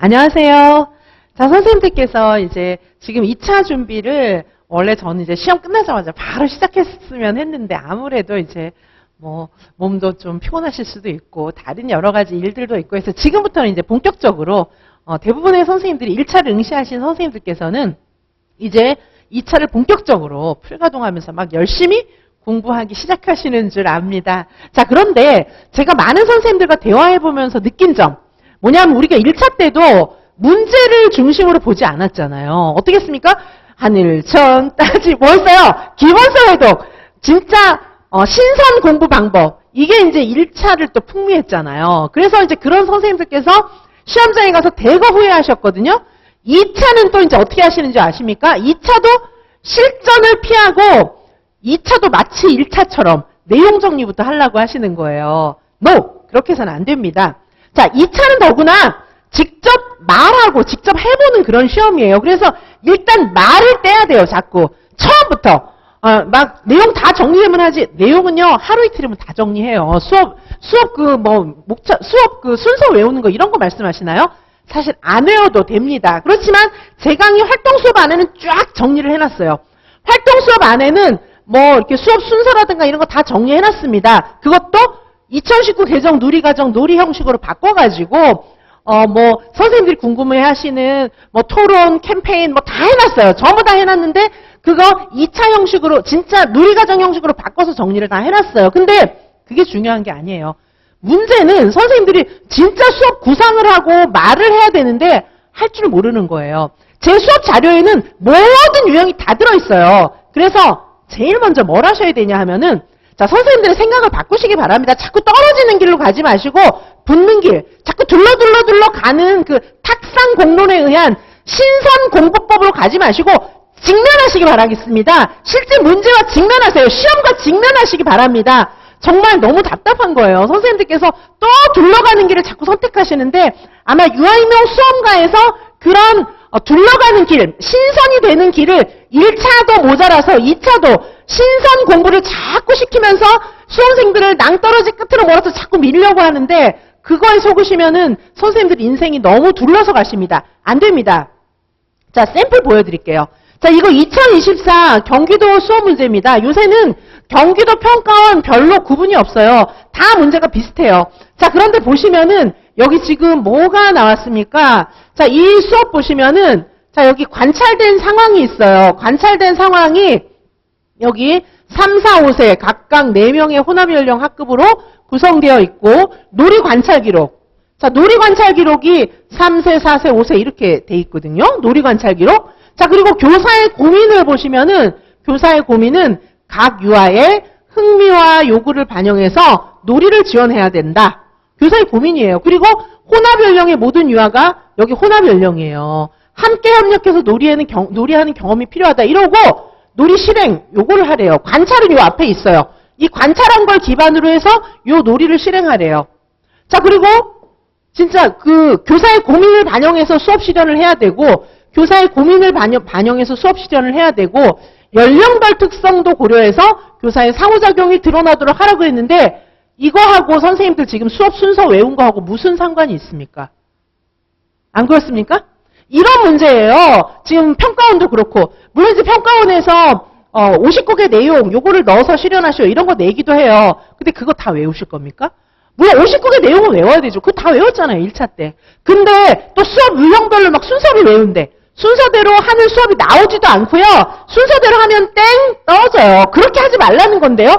안녕하세요. 자, 선생님들께서 이제 지금 2차 준비를 원래 저는 이제 시험 끝나자마자 바로 시작했으면 했는데 아무래도 이제 뭐 몸도 좀 피곤하실 수도 있고 다른 여러 가지 일들도 있고 해서 지금부터는 이제 본격적으로 어, 대부분의 선생님들이 1차를 응시하신 선생님들께서는 이제 2차를 본격적으로 풀가동하면서 막 열심히 공부하기 시작하시는 줄 압니다. 자, 그런데 제가 많은 선생님들과 대화해보면서 느낀 점, 뭐냐면 우리가 1차 때도 문제를 중심으로 보지 않았잖아요. 어떻겠습니까? 하늘, 천, 따지, 뭐였어요? 기본서 회독. 진짜, 어, 신선 공부 방법. 이게 이제 1차를 또 풍미했잖아요. 그래서 이제 그런 선생님들께서 시험장에 가서 대거 후회하셨거든요. 2차는 또 이제 어떻게 하시는지 아십니까? 2차도 실전을 피하고 2차도 마치 1차처럼 내용 정리부터 하려고 하시는 거예요. No! 그렇게 해서는 안 됩니다. 자, 2차는 더구나 직접 말하고 직접 해보는 그런 시험이에요. 그래서 일단 말을 떼야 돼요, 자꾸. 처음부터. 어, 막 내용 다 정리하면 하지. 내용은요, 하루 이틀이면 다 정리해요. 수업, 수업 그 뭐, 목차, 수업 그 순서 외우는 거 이런 거 말씀하시나요? 사실 안 외워도 됩니다. 그렇지만 제 강의 활동 수업 안에는 쫙 정리를 해놨어요. 활동 수업 안에는 뭐 이렇게 수업 순서라든가 이런 거 다 정리해놨습니다. 그것도 2019 개정 누리과정 놀이 형식으로 바꿔가지고 어 뭐 선생님들이 궁금해 하시는 뭐 토론 캠페인 뭐 다 해놨어요. 전부 다 해놨는데 그거 2차 형식으로 진짜 누리과정 형식으로 바꿔서 정리를 다 해놨어요. 근데 그게 중요한 게 아니에요. 문제는 선생님들이 진짜 수업 구상을 하고 말을 해야 되는데 할 줄 모르는 거예요. 제 수업 자료에는 모든 유형이 다 들어있어요. 그래서 제일 먼저 뭘 하셔야 되냐 하면은 자 선생님들의 생각을 바꾸시기 바랍니다. 자꾸 떨어지는 길로 가지 마시고 붙는 길, 자꾸 둘러둘러 둘러 가는 그 탁상 공론에 의한 신선 공부법으로 가지 마시고 직면하시기 바라겠습니다. 실제 문제와 직면하세요. 시험과 직면하시기 바랍니다. 정말 너무 답답한 거예요. 선생님들께서 또 둘러가는 길을 자꾸 선택하시는데 아마 유아인명 수험가에서 그런 어, 둘러가는 길, 신선이 되는 길을 1차도 모자라서 2차도 신선 공부를 자꾸 시키면서 수험생들을 낭떠러지 끝으로 몰아서 자꾸 밀려고 하는데 그거에 속으시면은 선생님들 인생이 너무 둘러서 가십니다. 안 됩니다. 자, 샘플 보여드릴게요. 자, 이거 2024 경기도 수업 문제입니다. 요새는 경기도 평가원 별로 구분이 없어요. 다 문제가 비슷해요. 자, 그런데 보시면은 여기 지금 뭐가 나왔습니까? 자, 이 수업 보시면은 자, 여기 관찰된 상황이 있어요. 관찰된 상황이 여기 3, 4, 5세 각각 4명의 혼합 연령 학급으로 구성되어 있고 놀이 관찰 기록. 자, 놀이 관찰 기록이 3세, 4세, 5세 이렇게 돼 있거든요. 놀이 관찰 기록. 자, 그리고 교사의 고민을 보시면은 교사의 고민은 각 유아의 흥미와 요구를 반영해서 놀이를 지원해야 된다. 교사의 고민이에요. 그리고 혼합 연령의 모든 유아가 여기 혼합 연령이에요. 함께 협력해서 놀이에는 경- 놀이하는 경험이 필요하다. 이러고 놀이 실행 요거를 하래요. 관찰은 요 앞에 있어요. 이 관찰한 걸 기반으로 해서 요 놀이를 실행하래요. 자, 그리고 진짜 그 교사의 고민을 반영해서 수업 실현을 해야 되고 교사의 고민을 반영, 반영해서 수업 실현을 해야 되고 연령별 특성도 고려해서 교사의 상호작용이 드러나도록 하라고 했는데 이거하고 선생님들 지금 수업 순서 외운 거하고 무슨 상관이 있습니까? 안 그렇습니까? 이런 문제예요. 지금 평가원도 그렇고 물론 이제 평가원에서 어, 59개 내용 요거를 넣어서 실현하시오 이런 거 내기도 해요. 근데 그거 다 외우실 겁니까? 물론 59개 내용은 외워야 되죠. 그거 다 외웠잖아요. 1차 때. 근데 또 수업 유형별로 막 순서를 외운대. 순서대로 하는 수업이 나오지도 않고요. 순서대로 하면 땡 떨어져요. 그렇게 하지 말라는 건데요.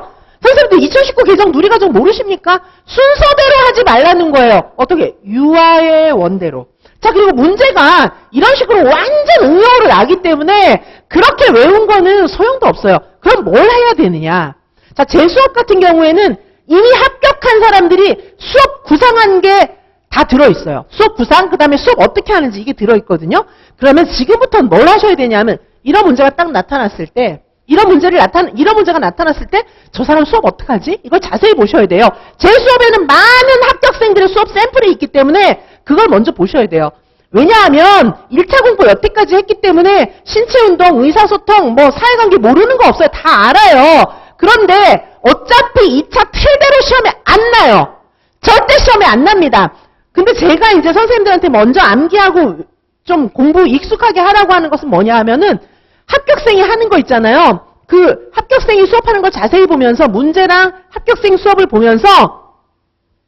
선생님들 2019 개정 누리과정 모르십니까? 순서대로 하지 말라는 거예요. 어떻게? 유아의 원대로. 자, 그리고 문제가 이런 식으로 완전 응용으로 나기 때문에 그렇게 외운 거는 소용도 없어요. 그럼 뭘 해야 되느냐? 자, 제 수업 같은 경우에는 이미 합격한 사람들이 수업 구상한 게 다 들어있어요. 수업 구상, 그 다음에 수업 어떻게 하는지 이게 들어있거든요. 그러면 지금부터는 뭘 하셔야 되냐면 이런 문제가 딱 나타났을 때 이런 문제를 나타 이런 문제가 나타났을 때 저 사람 수업 어떡하지? 이걸 자세히 보셔야 돼요. 제 수업에는 많은 합격생들의 수업 샘플이 있기 때문에 그걸 먼저 보셔야 돼요. 왜냐하면 1차 공부 여태까지 했기 때문에 신체운동, 의사소통, 뭐 사회관계 모르는 거 없어요. 다 알아요. 그런데 어차피 2차 틀대로 시험에 안 나요. 절대 시험에 안 납니다. 근데 제가 이제 선생님들한테 먼저 암기하고 좀 공부 익숙하게 하라고 하는 것은 뭐냐 하면은 합격생이 하는 거 있잖아요. 그 합격생이 수업하는 걸 자세히 보면서 문제랑 합격생 수업을 보면서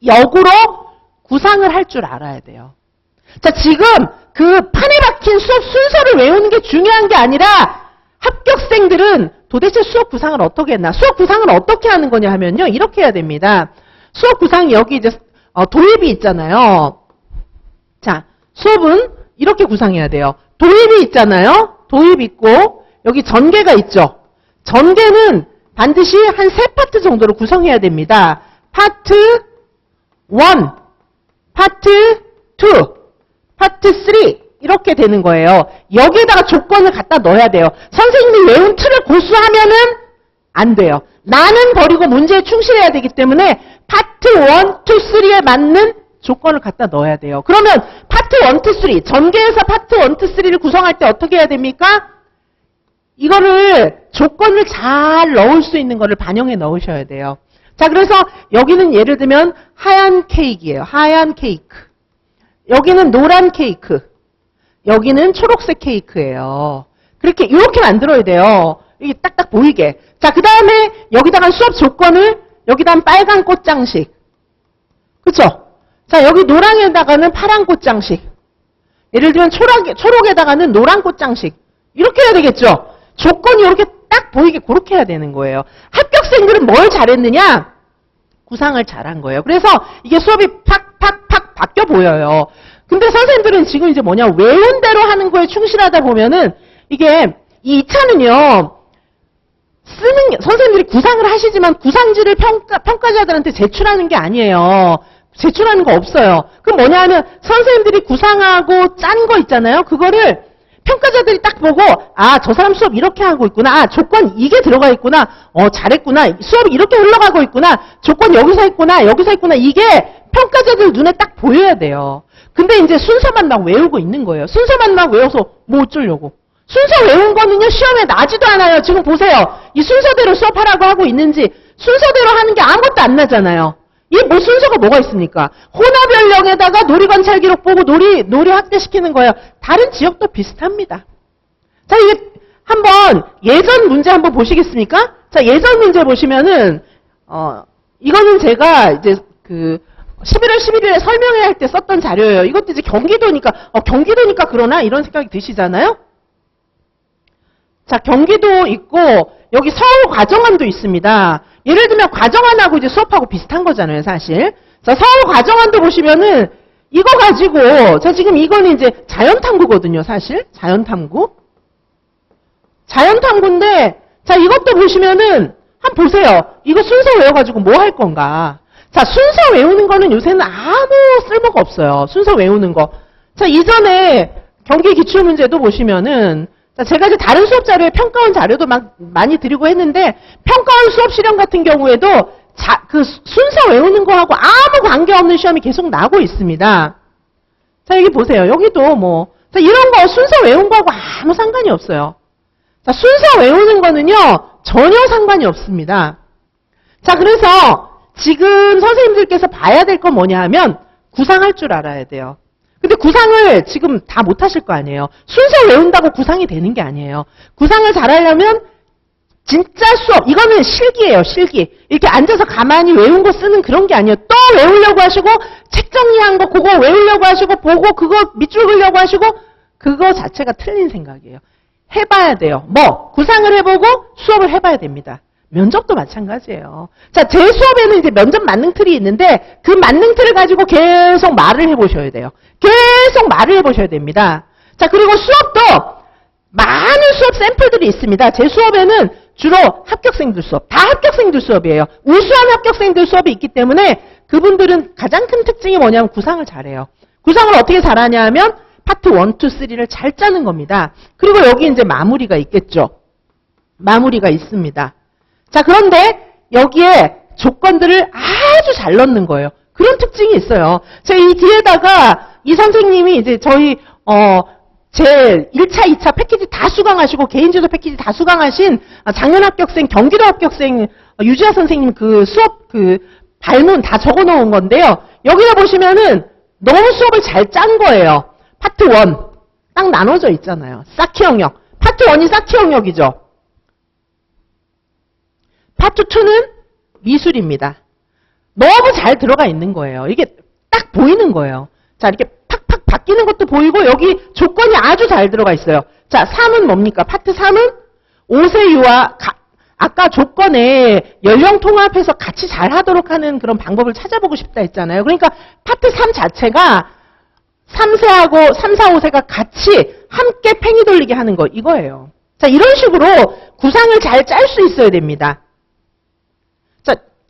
역으로 구상을 할 줄 알아야 돼요. 자, 지금 그 판에 박힌 수업 순서를 외우는 게 중요한 게 아니라 합격생들은 도대체 수업 구상을 어떻게 했나? 수업 구상을 어떻게 하는 거냐 하면요. 이렇게 해야 됩니다. 수업 구상이 여기 이제 어, 도입이 있잖아요. 자, 수업은 이렇게 구상해야 돼요. 도입이 있잖아요. 도입 있고 여기 전개가 있죠. 전개는 반드시 한 세 파트 정도로 구성해야 됩니다. 파트 1, 파트 2, 파트 3 이렇게 되는 거예요. 여기에다가 조건을 갖다 넣어야 돼요. 선생님이 외운 틀을 고수하면은 안 돼요. 나는 버리고 문제에 충실해야 되기 때문에 파트 1, 2, 3에 맞는 조건을 갖다 넣어야 돼요. 그러면 파트 1, 2, 3 전개에서 파트 1, 2, 3를 구성할 때 어떻게 해야 됩니까? 이거를 조건을 잘 넣을 수 있는 거를 반영해 넣으셔야 돼요. 자, 그래서 여기는 예를 들면 하얀 케이크예요. 하얀 케이크. 여기는 노란 케이크. 여기는 초록색 케이크예요. 그렇게 이렇게 만들어야 돼요. 이게 딱딱 보이게. 자, 그 다음에 여기다가 수업 조건을 여기다 빨간 꽃장식. 그쵸? 자, 여기 노랑에다가는 파란 꽃장식. 예를 들면 초록, 초록에다가는 노란 꽃장식. 이렇게 해야 되겠죠? 조건이 이렇게 딱 보이게 그렇게 해야 되는 거예요. 합격생들은 뭘 잘했느냐? 구상을 잘한 거예요. 그래서 이게 수업이 팍팍팍 바뀌어 보여요. 근데 선생님들은 지금 이제 뭐냐, 외운 대로 하는 거에 충실하다 보면은 이게 이 2차는요, 쓰는 게, 선생님들이 구상을 하시지만 구상지를 평가, 평가자들한테 제출하는 게 아니에요. 제출하는 거 없어요. 그럼 뭐냐 하면 선생님들이 구상하고 짠 거 있잖아요. 그거를 평가자들이 딱 보고 아 저 사람 수업 이렇게 하고 있구나. 아 조건 이게 들어가 있구나. 어 잘했구나. 수업이 이렇게 흘러가고 있구나. 조건 여기서 있구나. 여기서 있구나. 이게 평가자들 눈에 딱 보여야 돼요. 근데 이제 순서만 막 외우고 있는 거예요. 순서만 막 외워서 뭐 어쩌려고. 순서 외운 거는요, 시험에 나지도 않아요. 지금 보세요. 이 순서대로 수업하라고 하고 있는지, 순서대로 하는 게 아무것도 안 나잖아요. 이 뭐 순서가 뭐가 있습니까? 혼합연령에다가 놀이관찰 기록 보고 놀이, 놀이 확대시키는 거예요. 다른 지역도 비슷합니다. 자, 이게 한번 예전 문제 한번 보시겠습니까? 자, 예전 문제 보시면은, 어, 이거는 제가 이제 그, 11월 11일에 설명회 할 때 썼던 자료예요. 이것도 이제 경기도니까, 어, 경기도니까 그러나? 이런 생각이 드시잖아요? 자, 경기도 있고, 여기 서울 과정원도 있습니다. 예를 들면 과정원하고 이제 수업하고 비슷한 거잖아요, 사실. 자, 서울 과정원도 보시면은, 이거 가지고, 자, 지금 이거는 이제 자연 탐구거든요, 사실. 자연 탐구. 자연 탐구인데, 자, 이것도 보시면은, 한번 보세요. 이거 순서 외워 가지고 뭐 할 건가. 자, 순서 외우는 거는 요새는 아무 쓸모가 없어요. 순서 외우는 거. 자, 이전에 경기 기출 문제도 보시면은, 자, 제가 이제 다른 수업 자료에 평가원 자료도 막 많이 드리고 했는데, 평가원 수업 실험 같은 경우에도 자, 그 수- 순서 외우는 거하고 아무 관계없는 시험이 계속 나고 있습니다. 자, 여기 보세요. 여기도 뭐, 자, 이런 거 순서 외운 거하고 아무 상관이 없어요. 자, 순서 외우는 거는요, 전혀 상관이 없습니다. 자, 그래서 지금 선생님들께서 봐야 될 건 뭐냐 하면 구상할 줄 알아야 돼요. 근데 구상을 지금 다 못하실 거 아니에요. 순서 외운다고 구상이 되는 게 아니에요. 구상을 잘하려면 진짜 수업, 이거는 실기예요, 실기. 이렇게 앉아서 가만히 외운 거 쓰는 그런 게 아니에요. 또 외우려고 하시고, 책 정리한 거 그거 외우려고 하시고, 보고 그거 밑줄 그려고 하시고, 그거 자체가 틀린 생각이에요. 해봐야 돼요. 뭐, 구상을 해보고 수업을 해봐야 됩니다. 면접도 마찬가지예요. 자, 제 수업에는 이제 면접 만능 틀이 있는데, 그 만능 틀을 가지고 계속 말을 해보셔야 돼요. 계속 말을 해보셔야 됩니다. 자, 그리고 수업도 많은 수업 샘플들이 있습니다. 제 수업에는 주로 합격생들 수업, 다 합격생들 수업이에요. 우수한 합격생들 수업이 있기 때문에 그분들은 가장 큰 특징이 뭐냐면 구상을 잘해요. 구상을 어떻게 잘하냐 하면 파트 1, 2, 3를 잘 짜는 겁니다. 그리고 여기 이제 마무리가 있겠죠. 마무리가 있습니다. 자, 그런데 여기에 조건들을 아주 잘 넣는 거예요. 그런 특징이 있어요. 제가 이 뒤에다가 이 선생님이 이제 저희, 어, 제 1차, 2차 패키지 다 수강하시고 개인지도 패키지 다 수강하신 작년 합격생, 경기도 합격생 어, 유지아 선생님 그 수업 그 발문 다 적어 놓은 건데요. 여기다 보시면은 너무 수업을 잘 짠 거예요. 파트 1. 딱 나눠져 있잖아요. 쌓기 영역. 파트 1이 쌓기 영역이죠. 파트 2는 미술입니다. 너무 잘 들어가 있는 거예요. 이게 딱 보이는 거예요. 자, 이렇게 팍팍 바뀌는 것도 보이고 여기 조건이 아주 잘 들어가 있어요. 자, 3은 뭡니까? 파트 3은 오세유와 가- 아까 조건에 연령 통합해서 같이 잘 하도록 하는 그런 방법을 찾아보고 싶다 했잖아요. 그러니까 파트 3 자체가 3세하고 3, 4, 5세가 같이 함께 팽이 돌리게 하는 거 이거예요. 자, 이런 식으로 구상을 잘 짤 수 있어야 됩니다.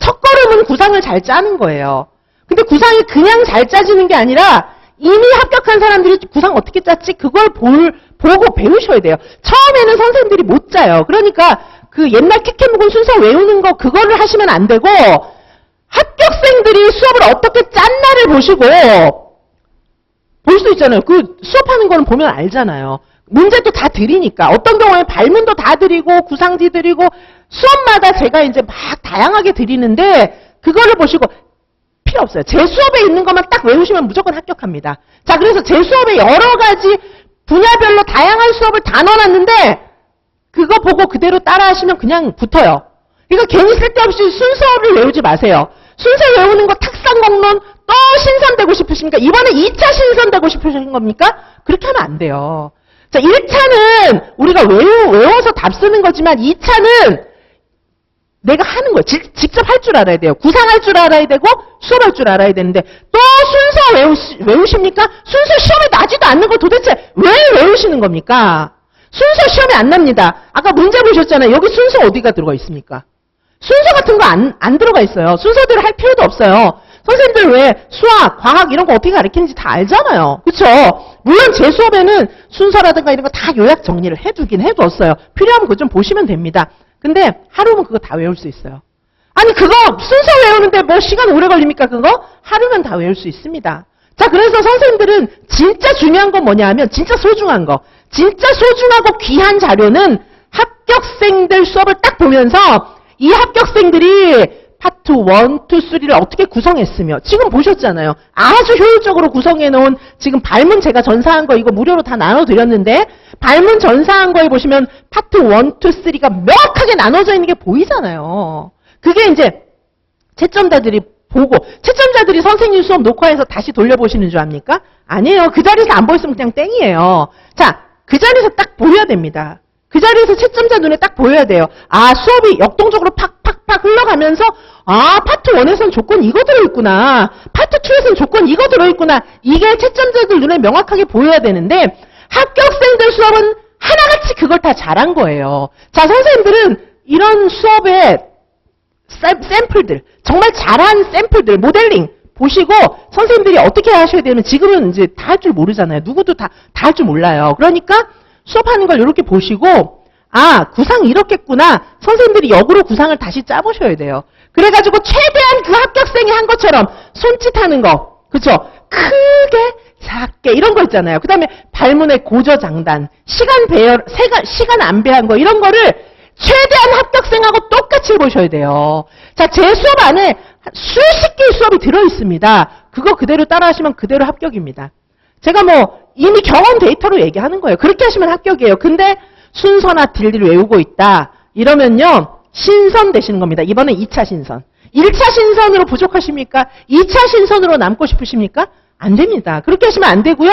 자, 첫 걸음은 구상을 잘 짜는 거예요. 근데 구상이 그냥 잘 짜지는 게 아니라 이미 합격한 사람들이 구상 어떻게 짰지? 그걸 볼, 보고 배우셔야 돼요. 처음에는 선생님들이 못 짜요. 그러니까 그 옛날 묵은 순서 외우는 거 그거를 하시면 안 되고 합격생들이 수업을 어떻게 짰나를 보시고 볼 수 있잖아요. 그 수업하는 거는 보면 알잖아요. 문제도 다 드리니까. 어떤 경우에 발문도 다 드리고 구상지 드리고 수업마다 제가 이제 막 다양하게 드리는데 그거를 보시고 필요 없어요. 제 수업에 있는 것만 딱 외우시면 무조건 합격합니다. 자, 그래서 제 수업에 여러 가지 분야별로 다양한 수업을 다 넣어놨는데 그거 보고 그대로 따라 하시면 그냥 붙어요. 그러니까 괜히 쓸데없이 순서를 외우지 마세요. 순서 외우는 거 탁상 공론 또 신선되고 싶으십니까? 이번에 2차 신선되고 싶으신 겁니까? 그렇게 하면 안 돼요. 자, 1차는 우리가 외우, 외워서 답 쓰는 거지만 2차는 내가 하는 거예요. 직, 직접 할 줄 알아야 돼요. 구상할 줄 알아야 되고 수업할 줄 알아야 되는데 또 순서 외우시, 외우십니까? 순서 시험에 나지도 않는 거 도대체 왜 외우시는 겁니까? 순서 시험에 안 납니다. 아까 문제 보셨잖아요. 여기 순서 어디가 들어가 있습니까? 순서 같은 거 안 안 들어가 있어요. 순서대로 할 필요도 없어요. 선생님들 왜 수학, 과학 이런 거 어떻게 가르치는지 다 알잖아요. 그렇죠? 물론 제 수업에는 순서라든가 이런 거 다 요약 정리를 해두긴 해뒀어요. 필요하면 그거 좀 보시면 됩니다. 근데 하루면 그거 다 외울 수 있어요. 아니 그거 순서 외우는데 뭐 시간 오래 걸립니까 그거? 하루면 다 외울 수 있습니다. 자 그래서 선생님들은 진짜 중요한 건 뭐냐 하면 진짜 소중한 거 진짜 소중하고 귀한 자료는 합격생들 수업을 딱 보면서 이 합격생들이 파트 1, 2, 3를 어떻게 구성했으며 지금 보셨잖아요. 아주 효율적으로 구성해 놓은 지금 발문 제가 전사한 거 이거 무료로 다 나눠 드렸는데 발문 전사한 거에 보시면 파트 1, 2, 3가 명확하게 나눠져 있는 게 보이잖아요. 그게 이제 채점자들이 보고 채점자들이 선생님 수업 녹화해서 다시 돌려보시는 줄 압니까? 아니에요. 그 자리에서 안 보였으면 그냥 땡이에요. 자, 그 자리에서 딱 보여야 됩니다. 그 자리에서 채점자 눈에 딱 보여야 돼요. 아, 수업이 역동적으로 팍팍 팍 흘러가면서 아, 파트 1에선 조건 이거 들어있구나. 파트 2에선 조건 이거 들어있구나. 이게 채점자들 눈에 명확하게 보여야 되는데 합격생들 수업은 하나같이 그걸 다 잘한 거예요. 자, 선생님들은 이런 수업에 샘- 샘플들, 정말 잘한 샘플들, 모델링 보시고 선생님들이 어떻게 하셔야 되면 지금은 이제 다 할 줄 모르잖아요. 누구도 다 다 할 줄 몰라요. 그러니까 수업하는 걸 이렇게 보시고 아 구상 이렇겠구나. 선생님들이 역으로 구상을 다시 짜보셔야 돼요. 그래가지고 최대한 그 합격생이 한 것처럼 손짓하는 거, 그렇죠? 크게 작게 이런 거 있잖아요. 그 다음에 발문의 고저장단, 시간 배열, 세가, 시간 안 배한 거 이런 거를 최대한 합격생하고 똑같이 해보셔야 돼요. 자, 제 수업 안에 수십 개의 수업이 들어있습니다. 그거 그대로 따라하시면 그대로 합격입니다. 제가 뭐 이미 경험 데이터로 얘기하는 거예요. 그렇게 하시면 합격이에요. 근데 순서나 딜리를 외우고 있다. 이러면요. 신선 되시는 겁니다. 이번엔 2차 신선. 1차 신선으로 부족하십니까? 2차 신선으로 남고 싶으십니까? 안 됩니다. 그렇게 하시면 안 되고요.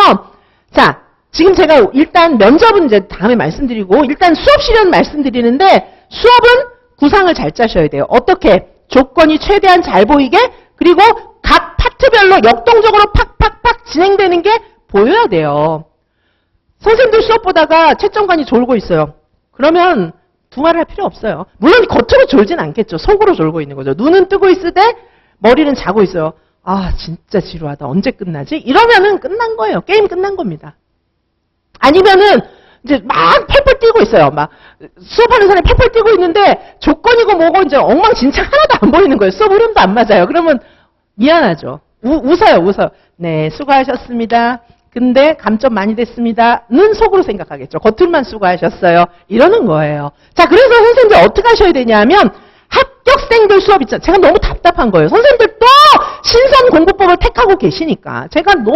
자, 지금 제가 일단 면접은 이제 다음에 말씀드리고 일단 수업 시련 말씀드리는데 수업은 구상을 잘 짜셔야 돼요. 어떻게? 조건이 최대한 잘 보이게 그리고 각 파트별로 역동적으로 팍팍팍 진행되는 게 보여야 돼요. 선생님들 수업 보다가 채점관이 졸고 있어요. 그러면 둥화를 할 필요 없어요. 물론 겉으로 졸진 않겠죠. 속으로 졸고 있는 거죠. 눈은 뜨고 있을 때 머리는 자고 있어요. 아 진짜 지루하다. 언제 끝나지? 이러면은 끝난 거예요. 게임 끝난 겁니다. 아니면은 이제 막 펄펄 뛰고 있어요. 막 수업하는 사람이 펄펄 뛰고 있는데 조건이고 뭐고 이제 엉망진창 하나도 안 보이는 거예요. 수업 흐름도 안 맞아요. 그러면 미안하죠. 우, 웃어요, 웃어요. 네, 수고하셨습니다. 근데 감점 많이 됐습니다.는 속으로 생각하겠죠. 겉을만 수고하셨어요. 이러는 거예요. 자, 그래서 선생님들 어떻게 하셔야 되냐면 합격생들 수업 있잖아요. 제가 너무 답답한 거예요. 선생님들 또 신선 공부법을 택하고 계시니까 제가 너무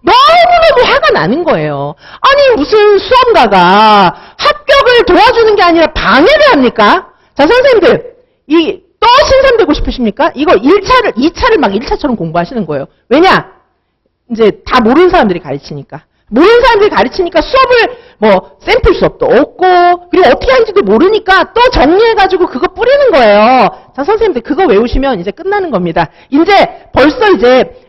너무너무 화가 나는 거예요. 아니 무슨 수험가가 합격을 도와주는 게 아니라 방해를 합니까? 자 선생님들 이 또 신선되고 싶으십니까? 이거 1차를 2차를 막 1차처럼 공부하시는 거예요. 왜냐? 이제 다 모르는 사람들이 가르치니까. 모르는 사람들이 가르치니까 수업을 뭐 샘플 수업도 없고 그리고 어떻게 하는지도 모르니까 또 정리해가지고 그거 뿌리는 거예요. 자 선생님들 그거 외우시면 이제 끝나는 겁니다. 이제 벌써 이제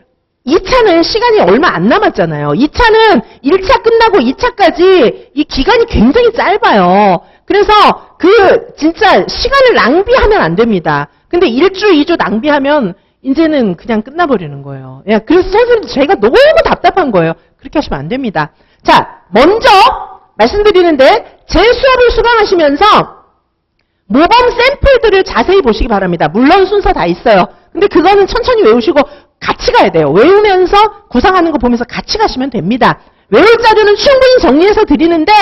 2차는 시간이 얼마 안 남았잖아요. 2차는 1차 끝나고 2차까지 이 기간이 굉장히 짧아요. 그래서 그 진짜 시간을 낭비하면 안 됩니다. 근데 1주, 2주 낭비하면 이제는 그냥 끝나버리는 거예요. 예, 그래서 선생님들 제가 너무 답답한 거예요. 그렇게 하시면 안 됩니다. 자, 먼저 말씀드리는데 제 수업을 수강하시면서 모범 샘플들을 자세히 보시기 바랍니다. 물론 순서 다 있어요. 근데 그거는 천천히 외우시고 같이 가야 돼요. 외우면서 구상하는 거 보면서 같이 가시면 됩니다. 외울 자료는 충분히 정리해서 드리는데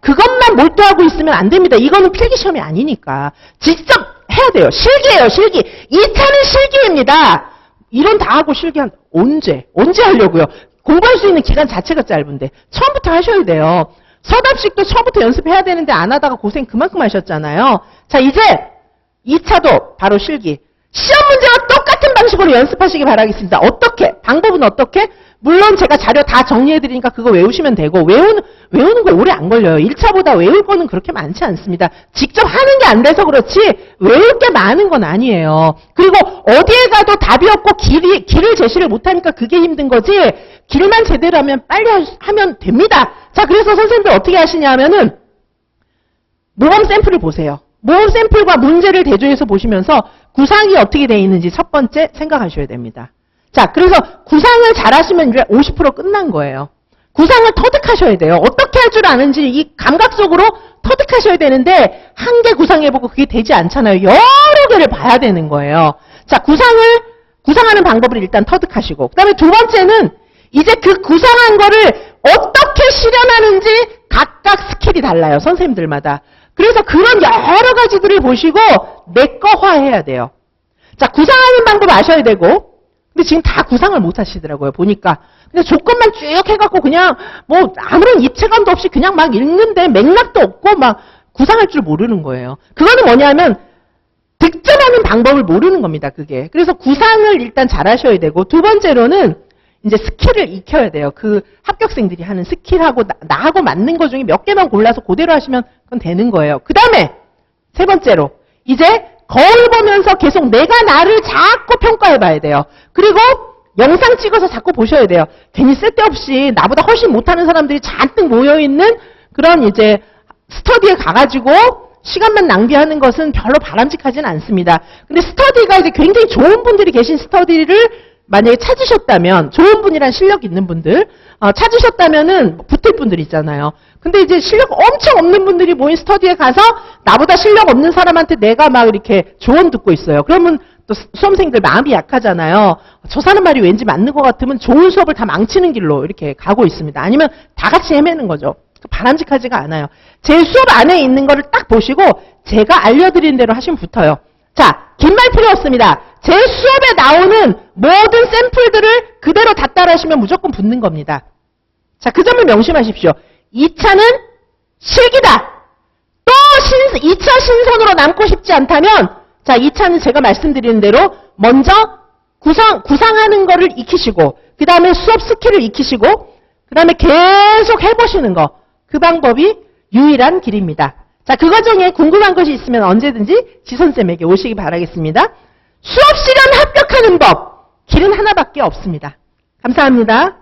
그것만 몰두하고 있으면 안 됩니다. 이거는 필기시험이 아니니까. 직접 해야 돼요. 실기예요, 실기. 2차는 실기입니다. 이런 다 하고 실기한 언제? 언제 하려고요? 공부할 수 있는 기간 자체가 짧은데 처음부터 하셔야 돼요. 서답식도 처음부터 연습해야 되는데 안 하다가 고생 그만큼 하셨잖아요. 자, 이제 2차도 바로 실기. 시험 문제와 똑같은 방식으로 연습하시기 바라겠습니다. 어떻게? 방법은 어떻게? 물론 제가 자료 다 정리해드리니까 그거 외우시면 되고, 외우는, 외우는 거 오래 안 걸려요. 1차보다 외울 거는 그렇게 많지 않습니다. 직접 하는 게 안 돼서 그렇지, 외울 게 많은 건 아니에요. 그리고 어디에 가도 답이 없고 길이, 길을 제시를 못하니까 그게 힘든 거지, 길만 제대로 하면 빨리 하- 하면 됩니다. 자, 그래서 선생님들 어떻게 하시냐 하면은, 모범 샘플을 보세요. 모범 샘플과 문제를 대조해서 보시면서 구상이 어떻게 되어 있는지 첫 번째 생각하셔야 됩니다. 자, 그래서 구상을 잘 하시면 이제 50% 끝난 거예요. 구상을 터득하셔야 돼요. 어떻게 할 줄 아는지 이 감각적으로 터득하셔야 되는데 한 개 구상해보고 그게 되지 않잖아요. 여러 개를 봐야 되는 거예요. 자, 구상을 구상하는 방법을 일단 터득하시고 그 다음에 두 번째는 이제 그 구상한 거를 어떻게 실현하는지 각각 스킬이 달라요. 선생님들마다. 그래서 그런 여러 가지들을 보시고 내꺼화해야 돼요. 자, 구상하는 방법 아셔야 되고 근데 지금 다 구상을 못 하시더라고요. 보니까. 그냥 조건만 쭉 해갖고 그냥 뭐 아무런 입체감도 없이 그냥 막 읽는데 맥락도 없고 막 구상할 줄 모르는 거예요. 그거는 뭐냐면 득점하는 방법을 모르는 겁니다. 그게. 그래서 구상을 일단 잘 하셔야 되고 두 번째로는 이제 스킬을 익혀야 돼요. 그 합격생들이 하는 스킬하고 나, 나하고 맞는 것 중에 몇 개만 골라서 그대로 하시면 그건 되는 거예요. 그 다음에 세 번째로 이제 거울 보면서 계속 내가 나를 자꾸 평가해 봐야 돼요. 그리고 영상 찍어서 자꾸 보셔야 돼요. 괜히 쓸데없이 나보다 훨씬 못하는 사람들이 잔뜩 모여있는 그런 이제 스터디에 가가지고 시간만 낭비하는 것은 별로 바람직하진 않습니다. 근데 스터디가 이제 굉장히 좋은 분들이 계신 스터디를 만약에 찾으셨다면 좋은 분이란 실력 있는 분들 어, 찾으셨다면은 붙을 분들 있잖아요. 근데 이제 실력 엄청 없는 분들이 모인 스터디에 가서 나보다 실력 없는 사람한테 내가 막 이렇게 조언 듣고 있어요. 그러면 또 수- 수험생들 마음이 약하잖아요. 저 사람 말이 왠지 맞는 것 같으면 좋은 수업을 다 망치는 길로 이렇게 가고 있습니다. 아니면 다 같이 헤매는 거죠. 바람직하지가 않아요. 제 수업 안에 있는 거를 딱 보시고 제가 알려드린 대로 하시면 붙어요. 자, 긴 말 필요 없습니다. 제 수업에 나오는 모든 샘플들을 그대로 다 따라하시면 무조건 붙는 겁니다. 자, 그 점을 명심하십시오. 2차는 실기다. 또 신, 2차 신선으로 남고 싶지 않다면, 자, 2차는 제가 말씀드리는 대로 먼저 구상, 구상하는 거를 익히시고, 그 다음에 수업 스킬을 익히시고, 그 다음에 계속 해보시는 거. 그 방법이 유일한 길입니다. 자, 그거 중에 궁금한 것이 있으면 언제든지 지선쌤에게 오시기 바라겠습니다. 수업 시간 합격하는 법. 길은 하나밖에 없습니다. 감사합니다.